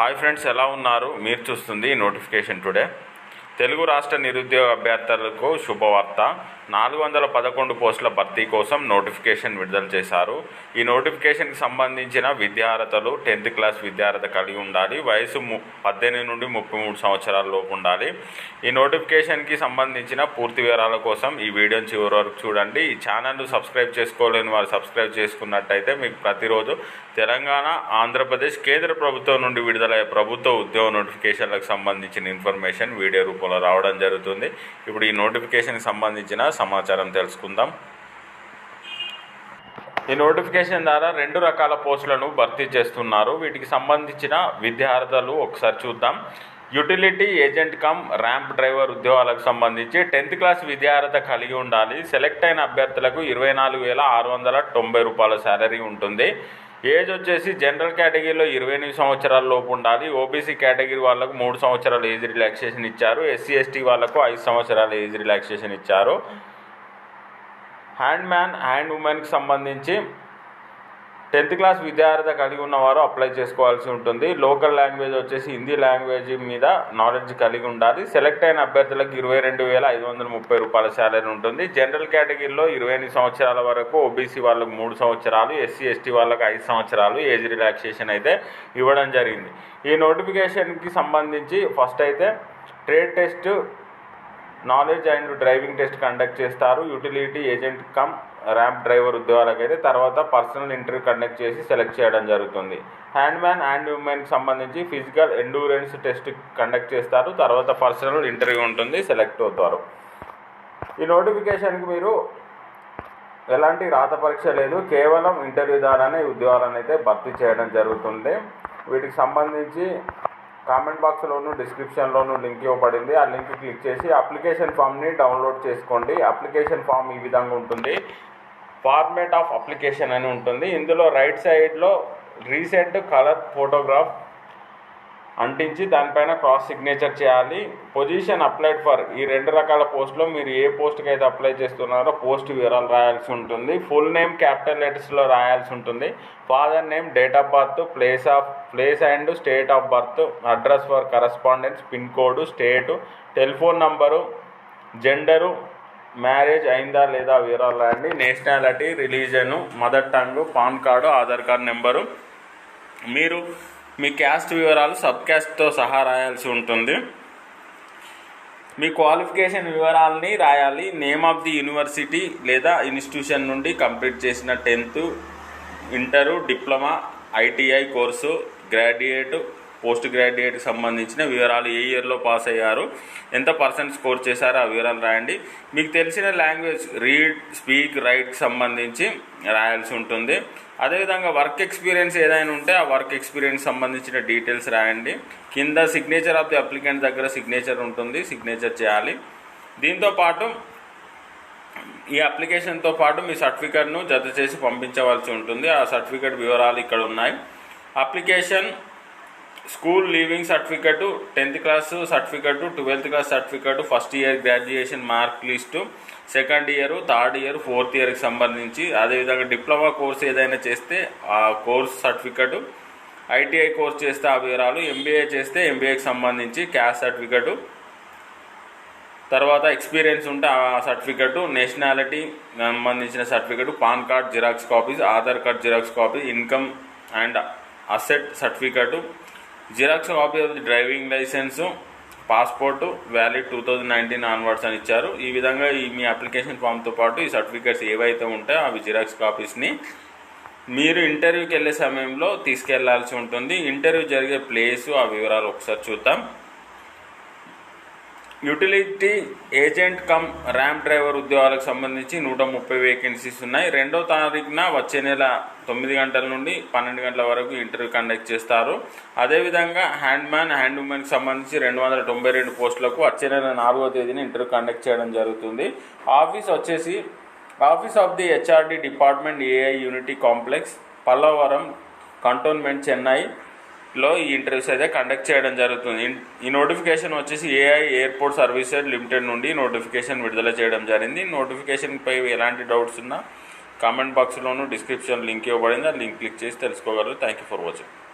Hi friends ఎలా ఉన్నారు? మీరు చూస్తుంది నోటిఫికేషన్ టుడే. తెలుగు రాష్ట్ర నిరుద్యోగ అభ్యర్థులకు శుభవార్త. నాలుగు వందల పదకొండు పోస్టుల భర్తీ కోసం నోటిఫికేషన్ విడుదల చేశారు. ఈ నోటిఫికేషన్కి సంబంధించిన విద్యార్హతలు టెన్త్ క్లాస్ విద్యార్హత కలిగి ఉండాలి వయసు ము పద్దెనిమిది నుండి ముప్పై మూడు సంవత్సరాల లోపు ఉండాలి. ఈ నోటిఫికేషన్కి సంబంధించిన పూర్తి వివరాల కోసం ఈ వీడియోని చివరి వరకు చూడండి. ఈ ఛానల్ను సబ్స్క్రైబ్ చేసుకోలేని వారు సబ్స్క్రైబ్ చేసుకున్నట్టయితే మీకు ప్రతిరోజు తెలంగాణ ఆంధ్రప్రదేశ్ కేంద్ర ప్రభుత్వం నుండి విడుదలయ్యే ప్రభుత్వ ఉద్యోగ నోటిఫికేషన్లకు సంబంధించిన ఇన్ఫర్మేషన్ వీడియో రూపంలో రావడం జరుగుతుంది. ఇప్పుడు ఈ నోటిఫికేషన్కి సంబంధించిన సమాచారం తెలుసుకుందాం. ఈ నోటిఫికేషన్ ద్వారా రెండు రకాల పోస్టులను భర్తీ చేస్తున్నారు. వీటికి సంబంధించిన విద్యార్థులు ఒకసారి చూద్దాం. Utility agent cum ramp driver ఉద్యోగాలకు సంబంధించి టెన్త్ క్లాస్ విద్యార్హత కలిగి ఉండాలి. సెలెక్ట్ అయిన అభ్యర్థులకు ఇరవై నాలుగు వేల ఆరు వందల తొంభై రూపాయల శాలరీ ఉంటుంది. ఏజ్ వచ్చేసి జనరల్ కేటగిరీలో ఇరవై ఎనిమిది సంవత్సరాల లోపు ఉండాలి. ఓబీసీ కేటగిరీ వాళ్ళకు మూడు సంవత్సరాల ఏజ్ రిలాక్సేషన్ ఇచ్చారు. ఎస్సీ ఎస్టీ వాళ్ళకు ఐదు సంవత్సరాల ఏజ్ రిలాక్సేషన్ ఇచ్చారు. హ్యాండ్ మ్యాన్ హ్యాండ్ ఉమెన్కి సంబంధించి టెన్త్ క్లాస్ విద్యార్థి కలిగి ఉన్నవారు అప్లై చేసుకోవాల్సి ఉంటుంది. లోకల్ లాంగ్వేజ్ వచ్చేసి హిందీ లాంగ్వేజ్ మీద నాలెడ్జ్ కలిగి ఉండాలి. సెలెక్ట్ అయిన అభ్యర్థులకు ఇరవై రెండు వేల ఐదు వందల ముప్పై రూపాయల శాలరీ ఉంటుంది. జనరల్ కేటగిరీలో ఇరవై ఎనిమిది సంవత్సరాల వరకు ఓబీసీ వాళ్ళకు మూడు సంవత్సరాలు ఎస్సీ ఎస్టీ వాళ్ళకు ఐదు సంవత్సరాలు ఏజ్ రిలాక్సేషన్ అయితే ఇవ్వడం జరిగింది. ఈ నోటిఫికేషన్కి సంబంధించి ఫస్ట్ అయితే trade test knowledge and driving test conduct చేస్తారు. Utility agent cum ramp driver ఉద్యోగాలకైతే తర్వాత పర్సనల్ ఇంటర్వ్యూ కండక్ట్ చేసి సెలెక్ట్ చేయడం జరుగుతుంది. హ్యాండ్ మ్యాన్ అండ్ ఉమెన్కి సంబంధించి ఫిజికల్ ఎండూరెన్స్ టెస్ట్ కండక్ట్ చేస్తారు. తర్వాత పర్సనల్ ఇంటర్వ్యూ ఉంటుంది. సెలెక్ట్ అవుతారు. ఈ నోటిఫికేషన్కి మీరు ఎలాంటి రాత పరీక్ష లేదు. కేవలం ఇంటర్వ్యూ ద్వారానే ఉద్యోగాలను అయితే భర్తీ చేయడం జరుగుతుంది. వీటికి సంబంధించి కామెంట్ బాక్స్లోను డిస్క్రిప్షన్లోను లింక్ ఇవ్వబడింది. ఆ లింక్ క్లిక్ చేసి అప్లికేషన్ ఫామ్ని డౌన్లోడ్ చేసుకోండి. అప్లికేషన్ ఫామ్ ఈ విధంగా ఉంటుంది. ఫార్మేట్ ఆఫ్ అప్లికేషన్ అని ఉంటుంది. ఇందులో రైట్ సైడ్లో రీసెంట్ కలర్ ఫోటోగ్రాఫ్ అంటించి దానిపైన క్రాస్ సిగ్నేచర్ చేయాలి. పొజిషన్ అప్లైడ్ ఫర్ ఈ రెండు రకాల పోస్టులో మీరు ఏ పోస్ట్కి అయితే అప్లై చేస్తున్నారో పోస్ట్ వివరాలు రాయాల్సి ఉంటుంది. ఫుల్ నేమ్ క్యాపిటల్ లెటర్స్లో రాయాల్సి ఉంటుంది. Father name date of birth place of place and state of birth address for correspondence pin code state telephone number gender marriage అయిందా లేదా వివరాలు రాయండి. Nationality religion mother tongue PAN card Aadhaar card number మీరు మీ caste వివరాలు sub క్యాస్ట్తో సహా రాయాల్సి ఉంటుంది. మీ క్వాలిఫికేషన్ వివరాలని రాయాలి. నేమ్ ఆఫ్ ది యూనివర్సిటీ లేదా ఇన్స్టిట్యూషన్ నుండి కంప్లీట్ చేసిన tenth inter diploma ITI course graduate post గ్రాడ్యుయేట్కి సంబంధించిన వివరాలు ఏ ఇయర్లో పాస్ అయ్యారు ఎంత పర్సెంట్ స్కోర్ చేశారో ఆ వివరాలు రాయండి. మీకు తెలిసిన లాంగ్వేజ్ రీడ్ స్పీక్ రైట్కి సంబంధించి రాయాల్సి ఉంటుంది. అదేవిధంగా వర్క్ ఎక్స్పీరియన్స్ ఏదైనా ఉంటే ఆ వర్క్ ఎక్స్పీరియన్స్ సంబంధించిన డీటెయిల్స్ రాయండి. కింద సిగ్నేచర్ ఆఫ్ ది అప్లికెంట్ దగ్గర సిగ్నేచర్ ఉంటుంది సిగ్నేచర్ చేయాలి. దీంతో పాటు ఈ అప్లికేషన్తో పాటు మీ సర్టిఫికేట్ను జత చేసి పంపించవలసి ఉంటుంది. ఆ సర్టిఫికేట్ వివరాలు ఇక్కడ ఉన్నాయి. Application school leaving certificate tenth class certificate twelfth class certificate first year graduation mark list second year third year fourth ఇయర్కి సంబంధించి అదేవిధంగా డిప్లొమా కోర్స్ ఏదైనా చేస్తే ఆ కోర్స్ సర్టిఫికెట్ ఐటీఐ కోర్స్ చేస్తే ఆ వివరాలు ఎంబీఏ చేస్తే ఎంబీఏకి సంబంధించి క్యాస్ట్ సర్టిఫికెట్ తర్వాత ఎక్స్పీరియన్స్ ఉంటే ఆ సర్టిఫికెట్ నేషనాలిటీ సంబంధించిన certificate PAN card xerox copies Aadhaar card xerox copy income and asset certificate xerox copy of the driving licence passport valid two thousand nineteen onwards అని ఇచ్చారు. ఈ విధంగా ఈ మీ అప్లికేషన్ ఫామ్తో పాటు ఈ సర్టిఫికేట్స్ ఏవైతే ఉంటాయో అవి జిరాక్స్ కాపీస్ని మీరు ఇంటర్వ్యూకి వెళ్ళే సమయంలో తీసుకెళ్ళాల్సి ఉంటుంది. ఇంటర్వ్యూ జరిగే ప్లేసు ఆ వివరాలు ఒకసారి చూద్దాం. Utility agent cum ramp driver ఉద్యోగాలకు సంబంధించి నూట ముప్పై వేకెన్సీస్ ఉన్నాయి. రెండో తారీఖున వచ్చే నెల తొమ్మిది గంటల నుండి పన్నెండు గంటల వరకు ఇంటర్వ్యూ కండక్ట్ చేస్తారు. అదేవిధంగా హ్యాండ్ మ్యాన్ హ్యాండ్ ఉమెన్కి సంబంధించి రెండు వందల తొంభై రెండు పోస్టులకు వచ్చే నెల నాలుగో తేదీన ఇంటర్వ్యూ కండక్ట్ చేయడం జరుగుతుంది. ఆఫీస్ వచ్చేసి office of the HRD department AI unity complex Pallavaram cantonment Chennai లో ఈ ఇంటర్వ్యూస్ అయితే కండక్ట్ చేయడం జరుగుతుంది. ఇన్- ఈ నోటిఫికేషన్ వచ్చేసి ఏఐ ఎయిర్పోర్ట్ సర్వీసెస్ లిమిటెడ్ నుండి నోటిఫికేషన్ విడుదల చేయడం జరిగింది. నోటిఫికేషన్పై ఎలాంటి డౌట్స్ ఉన్నా కామెంట్ బాక్స్లోనూ డిస్క్రిప్షన్ లింక్ ఇవ్వబడింది. ఆ లింక్ క్లిక్ చేసి తెలుసుకోగలరు. Thank you for watching